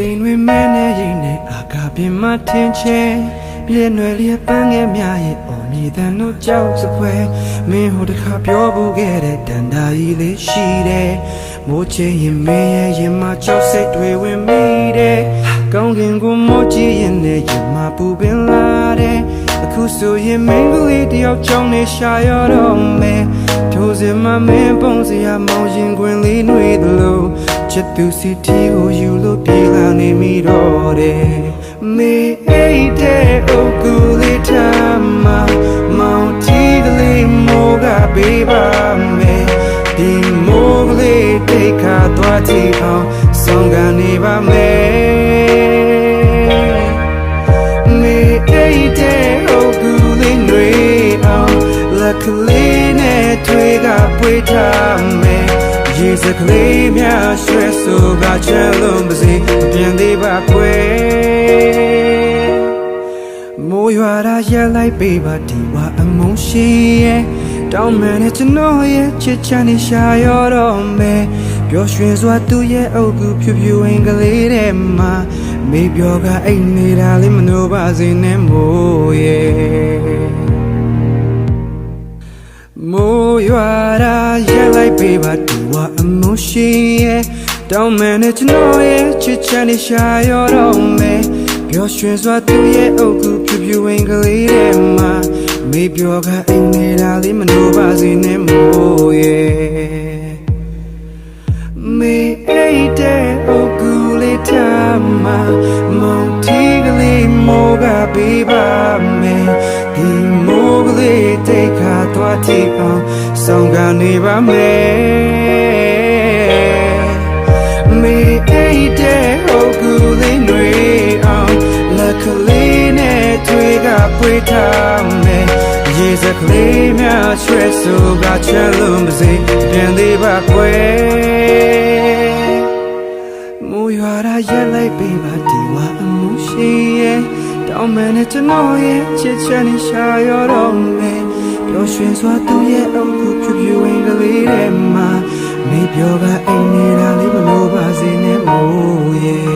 ချိန်တွေမဲနေရင်နဲ့အာကပင်မထင်ချဲပြည့်နွယ်လျက်ပန်းငယ်များရဲ့အော်မြည်တန်တို့ကြောက်စပွဲမင်းဟိုတခါပြောဖို့ခဲ့တဲ့တန်တာကြီးလေးရှိတယ်မိုးချိန်ရင်မင်းရဲ့ရင်မကြောက်စိတ်တွေဝင်မိတယ်ကောင်းကင်ကိုမိုးကြည့်ရင်လည်းရင်မပူပင်လာတယ်အခုဆိုရင်မင်းကလေးတယောက်ကြောင်းနေရှာရတော့မယ်ထိုစင်မမင်းပုံစရာမောင်ရင်ခွင်လေးနှွေသလို ချစ်သူစီတီကိုယူလို့ပြေးလာနေမိတော့တယ်မေအိတ်တဲ့အုပ်ကူလေးထားမှာမောင်တီကလေးမိုးကပေးပါမယ်ဒီမိုးကလေးတိတ်ခါသွားကြည့်အောင်ဆောင်ကနေပါမယ်မေအိတ်တဲ့ဟုတ်ကူလေးတွေအောင်လက်ကလေးနဲ့တွေ့ကပွေထားမယ် ရေစကလေးများရွှဲဆိုကချဲလုံးပါစေမပြန်သေးပါကွယ်မိုးရွာရာရက်လိုက်ပေးပါဒီဝအမုန်းရှိရဲ့တောင်းမှန်တဲ့ကျွန်တော်ရဲ့ချစ်ချမ်းနေရှာရတော့မယ်ပျော်ရွှင်စွာသူ့ရဲ့အုပ်ကူဖြူဖြူဝင်းကလေးတဲ့မှာမေပြောကအိတ်နေတာလေးမနှိုးပါစေနဲ့မိုးရဲ့မိုး ရွာရာရက်လိုက်ပေးပါဒီဝအမုန်းရှိရဲ့တောင်းမှန်တဲ့ကျွန်တော်ရဲ့ချစ်ချမ်းနေရှာရတော့မယ်ပျော်ရွှင်စွာသူ့ရဲ့အုပ်ကူဖြူဖြူဝင်းကလေးတဲ့မှာမေပြောကအိတ်နေတာလေးမနှိုးပါစေနဲ့မိုးရဲ့ တ်ခါသွားကြည့်အောင်ဆောင်ကနေပါမယ်မေအိတ်တဲ့အုပ်ကူလေးတွေအောင်လက်ကလေးနဲ့တွေ့ကပွေထားမယ်ရေစကလေးများဆွဲဆိုကချဲလုံးပါစေပြန်သေးပါကွယ်မူရွာရာရက်လိုက်ပေးပါဒီဝအမှုရှိရဲ့တောင်းမှန်တဲ့ကျွန်တော်ရဲ့ချစ်ချမ်းနေရှာရတော့မယ် ပျော်ရွှင်စွာသူ့ရဲ့အုပ်ကူဖြူဖြူဝင်ကလေးတဲ့မှာမေပြောကအိမ်နေတာလေးမလို့ပါစေနဲ့မိုးရဲ့